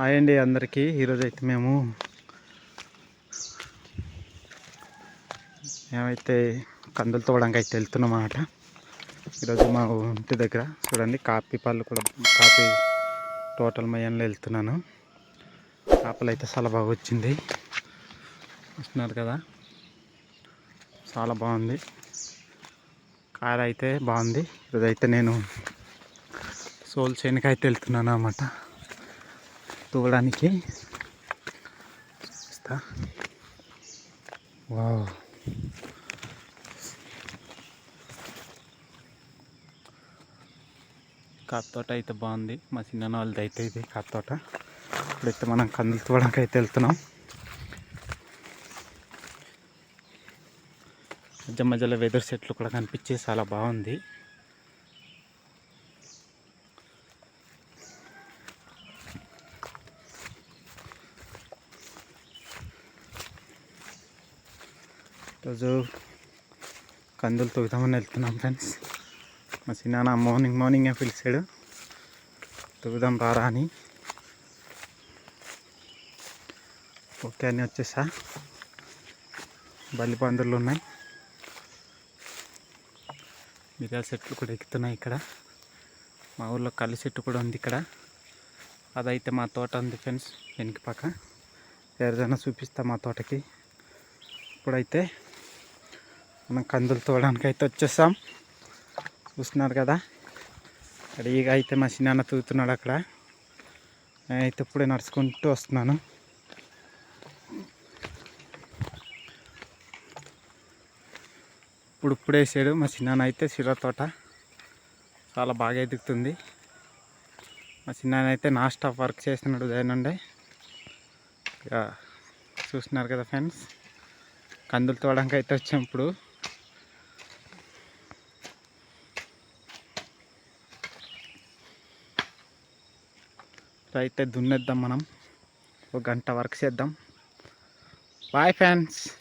Hi అండి అందరికీ. ఈరోజు అయితే మేము మేమైతే కందులు తోవడానికి అయితే వెళ్తున్నాం అన్నమాట ఈరోజు మా ఇంటి దగ్గర చూడండి కాపీ పళ్ళు కూడా కాఫీ టోటల్ మయంలో వెళ్తున్నాను. కాపలు అయితే చాలా బాగా వచ్చింది. వస్తున్నారు కదా? చాలా బాగుంది. కార్ అయితే బాగుంది. ఈరోజు అయితే నేను సోల్ చేనుకి అయితే వెళ్తున్నాను అన్నమాట తూగడానికి చూపిస్తా వావ్. కాపు తోట అయితే బాగుంది. మా చిన్న వాళ్ళది అయితే ఇది కాపు తోట. ఇప్పుడైతే మనం కందులు తోవడానికి అయితే వెళ్తున్నాం. మధ్య మధ్యలో వెదర్ సెట్లు కూడా కనిపించి చాలా బాగుంది. ఈరోజు కందులు తొగుదామని వెళ్తున్నాం ఫ్రెండ్స్ మా చిన్న మార్నింగ్ మార్నింగే పిలిచాడు. తొగుదాం రారా అని. ఓకే అని వచ్చేసా. బల్లి పందులు ఉన్నాయి. మిరియాల చెట్లు కూడా ఎక్కుతున్నాయి ఇక్కడ. మా ఊర్లో కళ్ళు చెట్టు కూడా ఉంది ఇక్కడ. అదైతే మా తోట ఉంది ఫ్రెండ్స్ వెనక పక్క. ఎవరిదైనా చూపిస్తా మా తోటకి. ఇప్పుడైతే మనం కందులు తోవడానికి అయితే వచ్చేసాం. చూస్తున్నారు కదా? రెడీగా అయితే మా చిన్న తూగుతున్నాడు అక్కడ. నేనైతే ఇప్పుడే నడుచుకుంటూ వస్తున్నాను. ఇప్పుడు ఇప్పుడు వేసాడు మా చిన్న అయితే సిర తోట. చాలా బాగా ఎదుగుతుంది. మా చిన్న అయితే నా స్టాఫ్ వర్క్ చేస్తున్నాడు దానిండే ఇక చూస్తున్నారు కదా ఫ్రెండ్స్? కందులు తోవడానికి అయితే వచ్చాం ఇప్పుడు. అయితే దున్నేద్దాం మనం. ఒక గంట వర్క్ చేద్దాం. Bye fans